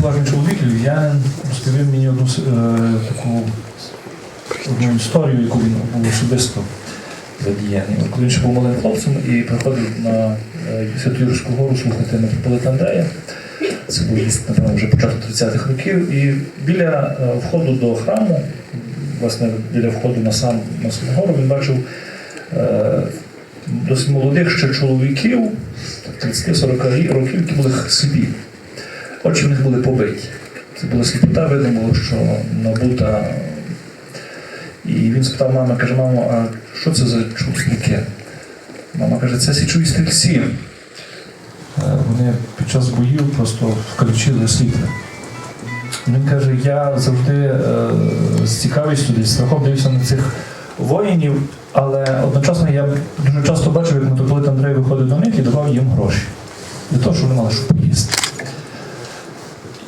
поважний чоловік, львів'янин, розповів мені одну е, таку одну історію, яку він був особисто задіяний. Коли він ще був малим хлопцем і приходив на е, Свято-Юрську гору слухати митрополита Андрея. Це був напевно, вже початок 30-х років. І біля е, входу до храму, власне, біля входу на сам на саму гору, він бачив е, досить молодих ще чоловіків, 30-40 років, які були сліпі. Очі в них були побиті. Це була сліпота, видно було, що набута. І він спитав мами, каже, мамо, а що це за чоловіки? Мама каже, це січові стрільці. Е, Вони під час боїв просто включили світло. Він каже, я завжди е, з цікавістю десь страхом дивився на цих воїнів, але одночасно я дуже часто бачив, як митрополит Андрей виходив до них і давав їм гроші для того, щоб вони мали що поїсти.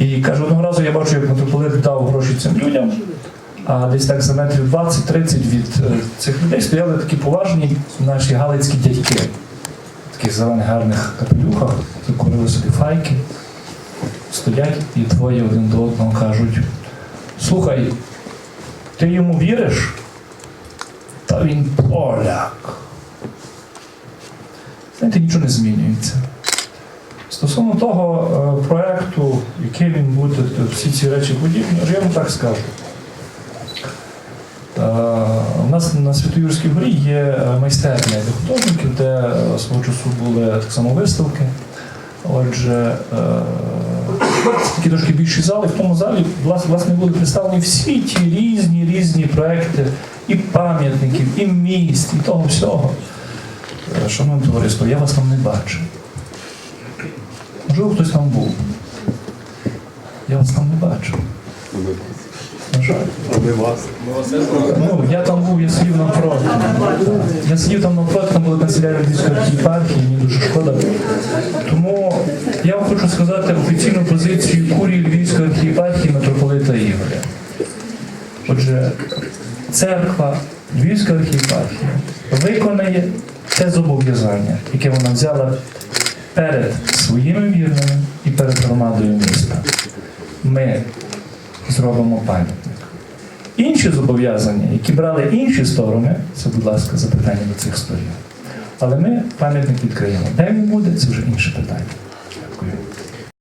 І каже, одного разу я бачу, як митрополит дав гроші цим людям, а десь так за метрів 20-30 від е, цих людей стояли такі поважні наші галицькі дядьки в таких зелених гарних капелюхах, закурили собі файки, стоять і двоє один до одного кажуть: слухай, ти йому віриш? Та він поляк. Знаєте, нічого не змінюється. Стосовно того е, проекту, який він буде, е, всі ці речі подібні, я вам так скажу. Е, У нас на Святоюрській горі є майстерня для художників, де свого часу були так само виставки. Отже, такі трошки більші зали. В тому залі власне були представлені всі ті різні різні проекти і пам'ятників, і міст, і того всього. Шановне товариство, я вас там не бачу. Можливо, хтось там був. Я вас там не бачу. На жаль. Ну, я там був, я сидів напроти. Я сидів там напроти, там була канцелярія Львівської архієпархії, мені дуже шкода. Тому я вам хочу сказати офіційну позицію курії Львівської архієпархії митрополита Ігоря. Отже, церква Львівської архієпархії виконає те зобов'язання, яке вона взяла перед своїми вірними і перед громадою міста. Ми зробимо пам'ятник. Інші зобов'язання, які брали інші сторони, це, будь ласка, запитання до цих сторін. Але ми пам'ятник відкриємо. Де він буде, це вже інше питання. Дякую.